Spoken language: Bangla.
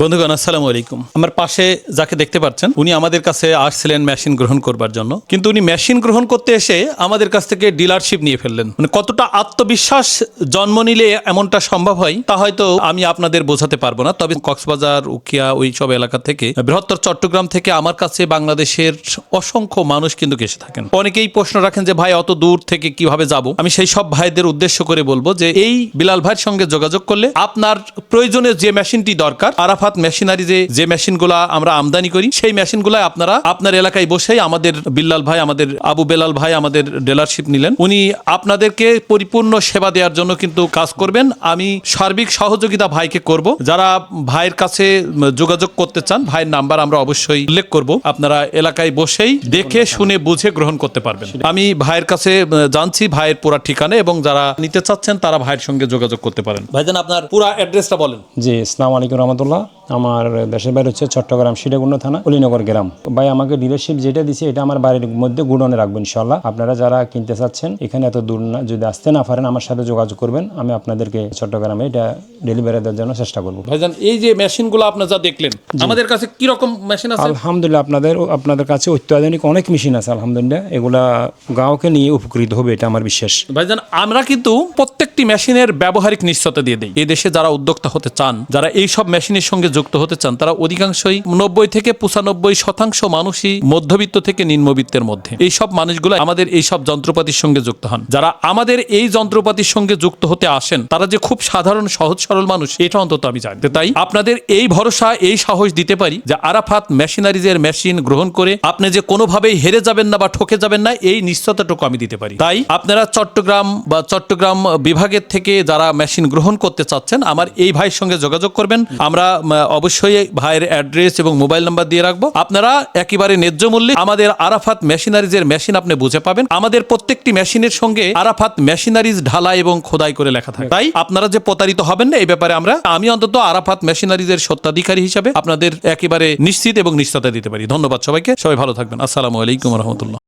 বন্ধুগণ, আসসালামু আলাইকুম। আমার পাশে যাকে দেখতে পাচ্ছেন, উনি আমাদের কাছে আসছিলেন মেশিন গ্রহণ করবার জন্য। কিন্তু উনি মেশিন গ্রহণ করতে এসে আমাদের কাছ থেকে ডিলারশিপ নিয়ে ফেললেন। মানে কতটা আত্মবিশ্বাস জন্ম নিলে এমনটা সম্ভব হয়, তা হয়তো আমি আপনাদের বোঝাতে পারব না। তবে কক্সবাজার, উখিয়া, ওই সব এলাকা থেকে, বৃহত্তর চট্টগ্রাম থেকে আমার কাছে বাংলাদেশের অসংখ্য মানুষ কিন্তু এসে থাকেন। অনেকেই প্রশ্ন রাখেন যে, ভাই, অত দূর থেকে কীভাবে যাব? আমি সেই সব ভাইদের উদ্দেশ্য করে বলব যে, এই বিলাল ভাইয়ের সঙ্গে যোগাযোগ করলে আপনার প্রয়োজনে যে মেশিনটি দরকার আরাফাত মেশিনারি যে যে মেশিনগুলা আমরা আমদানি করি সেই মেশিনগুলা আপনারা আপনার এলাকায় বসেই আমাদের বিল্লাল ভাই আমাদের আবু বেলাল ভাই আমাদের ডিলারশিপ নিলেন। উনি আপনাদেরকে পরিপূর্ণ সেবা দেওয়ার জন্য কিন্তু কাজ করবেন। আমি সার্বিক সহযোগিতা ভাইকে করব। যারা ভাইয়ের কাছে যোগাযোগ করতে চান ভাইয়ের নাম্বার আমরা অবশ্যই উল্লেখ করব। আপনারা এলাকায় বসেই দেখে শুনে বুঝে গ্রহণ করতে পারবেন। আমি ভাইয়ের কাছে জানছি ভাইয়ের পুরা ঠিকানা এবং যারা নিতে চাচ্ছেন তারা ভাইয়ের সঙ্গে যোগাযোগ করতে পারেন। ভাইজান আপনার পুরা অ্যাড্রেসটা বলেন। জি আসসালামু আলাইকুম রহমতুল্লাহ। আমার দেশের বাইরে হচ্ছে চট্টগ্রাম শিরাগুণ্ড থানা অলিনগর গ্রাম। ভাই আমাকে ডিলারশিপ যেটা দিছে এটা আমার বাড়ির মধ্যে গুডনে রাখব ইনশাল্লাহ আপনারা যারা কিনতে চাচ্ছেন এখানে এত দূর না যদি আসতে না পারেন আমার সাথে যোগাযোগ করবেন। আমি আপনাদেরকে চট্টগ্রামে এটা ডেলিভারি দেওয়ার জন্য চেষ্টা করব। ভাইজান এই যে মেশিনগুলো আপনার যা দেখলেন আমাদের কাছে কি রকম মেশিন আছে? আলহামদুলিল্লাহ আপনাদের আপনাদের কাছে অত্যাধুনিক অনেক মেশিন আছে আলহামদুলিল্লাহ। এগুলা গাঁওকে নিয়ে উপকৃত হবে এটা আমার বিশ্বাস। ভাইজান আমরা কিন্তু প্রত্যেকটি মেশিনের ব্যবহারিক নিশ্চয়তা দিয়ে দিই। এই দেশে যারা উদ্যোক্তা হতে চান যারা এই সব মেশিনের সঙ্গে যুক্ত হতে চান, তারা অধিকাংশই নব্বই থেকে পঁচানব্বই শতাংশ মানুষই মধ্যবিত্ত থেকে নিম্নবিত্তের মধ্যে। এই সব মানুষগুলো আমাদের এই সব যন্ত্রপাতির সঙ্গে যুক্ত হন। যারা আমাদের এই যন্ত্রপাতির সঙ্গে যুক্ত হতে আসেন, তারা যে খুব সাধারণ, সহজ, সরল মানুষ, এটা অন্তত আমি জানি তাই আপনাদের এই ভরসা, এই সাহস দিতে পারি যে আরাফাত মেশিনারিজের মেশিন গ্রহণ করে আপনি যে কোনোভাবেই হেরে যাবেন না বা ঠকে যাবেন না, এই নিশ্চয়তাটুকু আমি দিতে পারি। তাই আপনারা চট্টগ্রাম বা চট্টগ্রাম বিভাগের থেকে যারা মেশিন গ্রহণ করতে চাচ্ছেন, আমার এই ভাইয়ের সঙ্গে যোগাযোগ করবেন। আমরা অবশ্যই ভাইয়ের অ্যাড্রেস এবং মোবাইল নাম্বার দিয়ে রাখব। আপনারা একেবারে ন্যায্য মূল্যে আমাদের আরাফাত মেশিনারিজের মেশিন আপনি বুঝে পাবেন। আমাদের প্রত্যেকটি মেশিনের সঙ্গে আরাফাত মেশিনারিজ ঢালাই এবং খোদাই করে লেখা থাকে। তাই আপনারা যে প্রতারিত হবেন না, এই ব্যাপারে আমরা, আমি অন্তত আরাফাত মেশিনারিজের সত্ত্বাধিকারী হিসাবে আপনাদের একেবারে নিশ্চিত এবং নিশ্চয়তা দিতে পারি। ধন্যবাদ সবাইকে। সবাই ভালো থাকবেন। আসসালামু আলাইকুম রহমতুল্লাহ।